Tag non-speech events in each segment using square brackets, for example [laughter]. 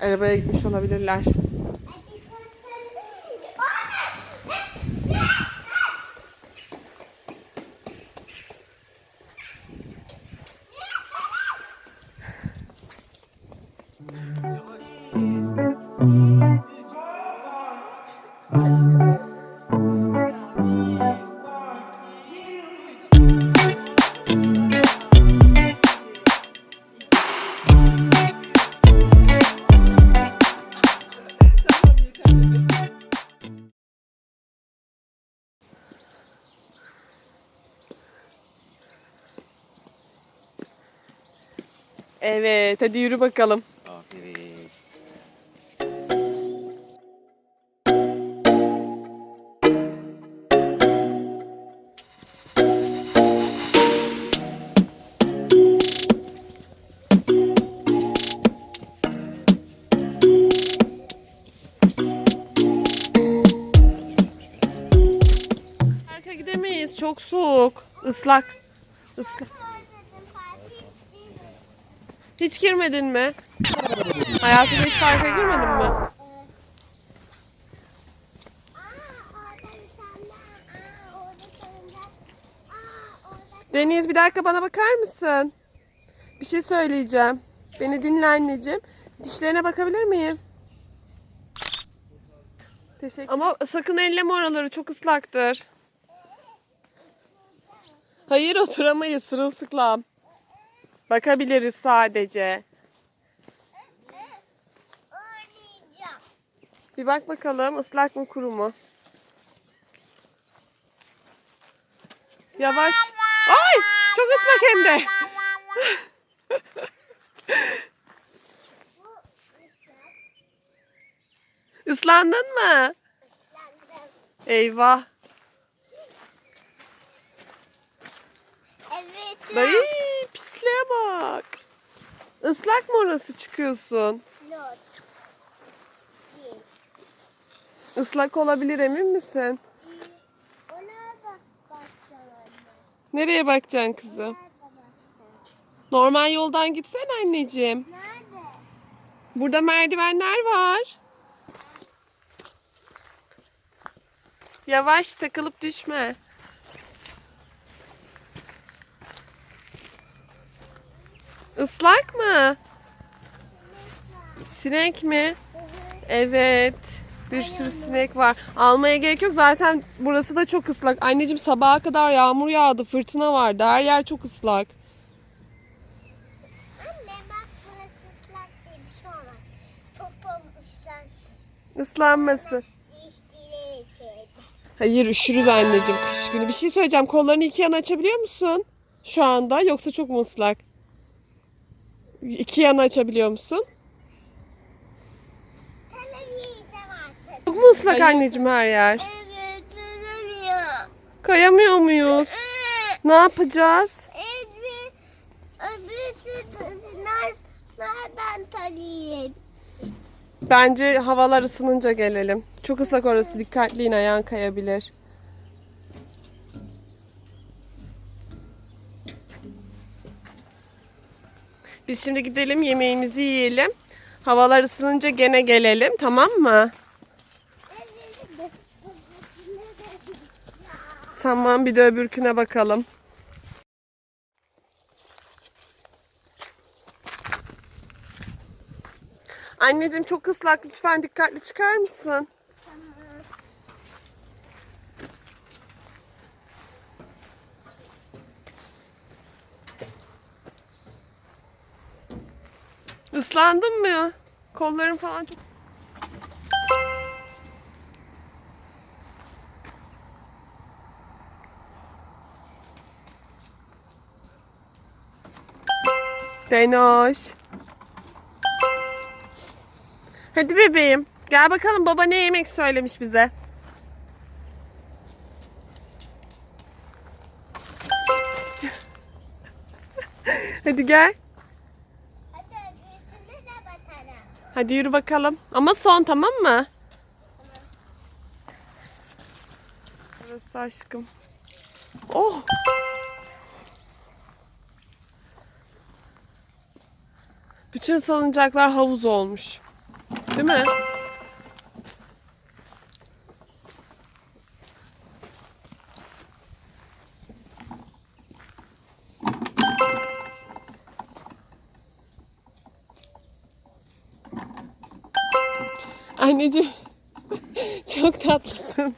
Arabaya gitmiş olabilirler. Evet, hadi yürü bakalım. Aferin. Parka gidemeyiz, çok soğuk. Islak. Islak. Hiç girmedin mi? Hayatında hiç parka girmedin mi? Deniz bir dakika bana bakar mısın? Bir şey söyleyeceğim. Beni dinle anneciğim. Dişlerine bakabilir miyim? Teşekkür Ama sakın elleme oraları çok ıslaktır. Hayır oturamayız sırılsıklam. Bakabiliriz sadece. Bir bak bakalım ıslak mı kuru mu? Yavaş. Ay! Çok ıslak hem de. [laughs] Islandın mı? Eyvah. Evet. Ay pisliğe bak. Islak mı orası çıkıyorsun? Değil. Islak olabilir emin misin? Ona bak bakacağım. Nereye bakacaksın kızım? Normal yoldan gitsene anneciğim. Nerede? Burada merdivenler var. Yavaş takılıp düşme. Islak mı? Sinek mi? Evet. Bir sürü sinek var. Almaya gerek yok. Zaten burası da çok ıslak. Anneciğim sabaha kadar yağmur yağdı. Fırtına vardı. Her yer çok ıslak. Anne bak burası ıslak diye bir şey olmaz. Popom ıslansın. Islanması. Hayır üşürüz anneciğim kış günü. Bir şey söyleyeceğim. Kollarını iki yana açabiliyor musun? Şu anda yoksa çok mu ıslak? İki yana açabiliyor musun? Çok mu ıslak anneciğim her yer? Evet, duramıyor. Kayamıyor muyuz? Ne yapacağız? Öbür nereden tanıyayım? Bence havalar ısınınca gelelim. Çok ıslak orası. Dikkatli in ayağın kayabilir. Biz şimdi gidelim yemeğimizi yiyelim. Havalar ısınınca gene gelelim tamam mı? Tamam bir de öbürküne bakalım. Anneciğim çok ıslak lütfen dikkatli çıkar mısın? Islandın mı? Kolların falan çok... Denoş. Hadi bebeğim. Gel bakalım baba ne yemek söylemiş bize. [laughs] Hadi gel. Hadi öbürsüne de bakalım. Hadi yürü bakalım. Ama son tamam mı? Burası aşkım. Oh. Bütün salıncaklar havuz olmuş. Değil mi? Anneciğim [laughs] çok tatlısın.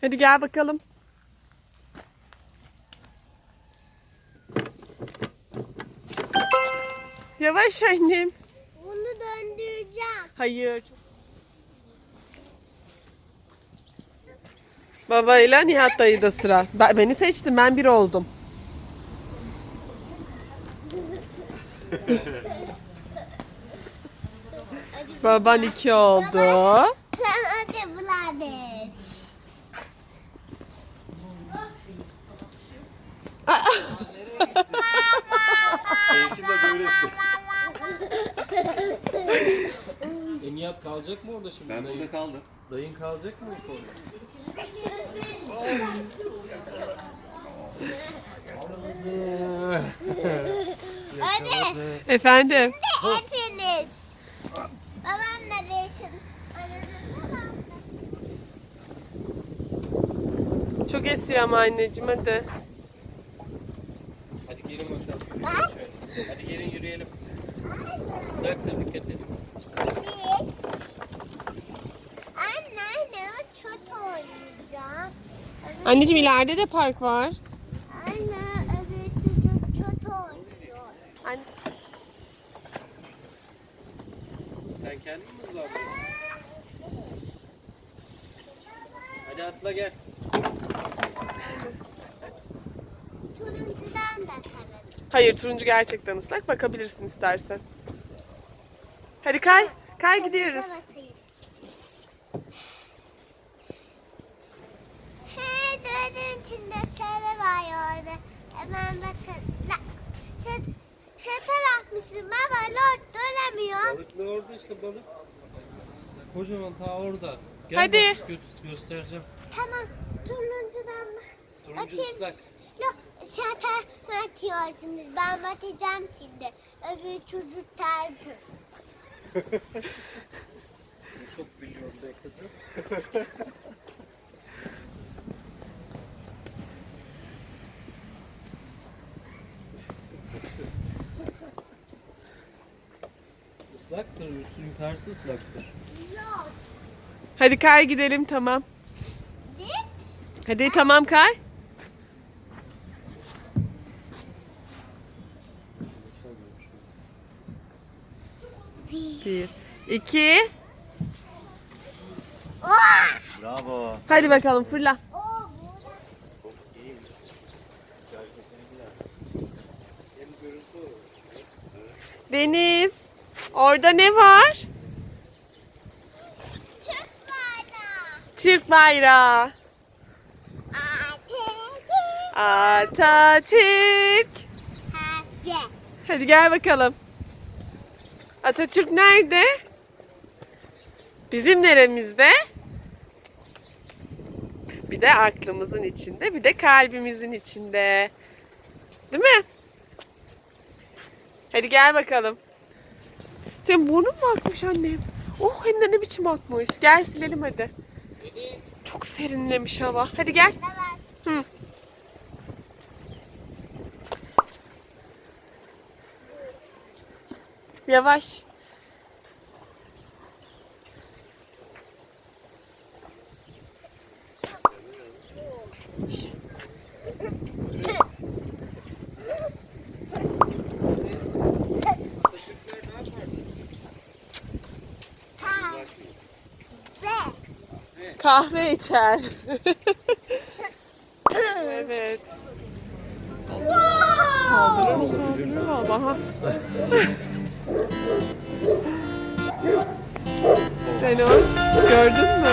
Hadi gel bakalım. Yavaş annem. Bunu döndüreceğim. Hayır. Babayla Nihat dayı da sıra. Ben, beni seçtim ben bir oldum. Baban iki oldu. Sen hadi Vladeş. Benimki de böylesi. E Nihat kalacak mı orada şimdi? Ben burada kaldım. dayın kalacak mı orada? Efendim. Hepiniz. Babamla değişin. Çok esiyor ama anneciğim hadi. Hadi gelin bakalım. Hadi gelin yürüyelim. Islaktır dikkat edin. Anne anne o çok oynayacağım. Anneciğim ileride de park var. Anne öbür çocuk çok oynuyor. Anne. Sen kendin mi hızlandın? Hadi atla gel. Turuncudan da tararım. Hayır turuncu gerçekten ıslak. Bakabilirsin istersen. Hadi kay. Kay gidiyoruz. İçinde sarı var orada. Hemen bakın. Çatal atmışım baba lord dönemiyorum. Balıklı orada işte balık. Kocaman ta orada. Gel Hadi. bak, gö- göstereceğim. Tamam turuncudan mı? Turuncu Bakayım. ıslak. Yok şaka atıyorsunuz. Ben bakacağım şimdi. Öbür çocuk tercih. [laughs] Çok biliyorum be kızım. [laughs] Islaktır, üstü yukarısı ıslaktır. Yok. Hadi kay gidelim tamam. Dik. Hadi tamam kay. Bir. İki. Bravo. Hadi bakalım fırla. Deniz. Orada ne var? Türk bayrağı. Türk bayrağı. Atatürk. Atatürk. Hadi gel bakalım. Atatürk nerede? Bizim neremizde? Bir de aklımızın içinde, bir de kalbimizin içinde. Değil mi? Hadi gel bakalım. Senin burnun mu akmış annem? Oh hem de ne biçim akmış. Gel silelim hadi. Çok serinlemiş hava. Hadi gel. Hı. Yavaş. Kahve. İçer. evet. Saldırır mı saldırır ha. Sen hoş. Gördün mü?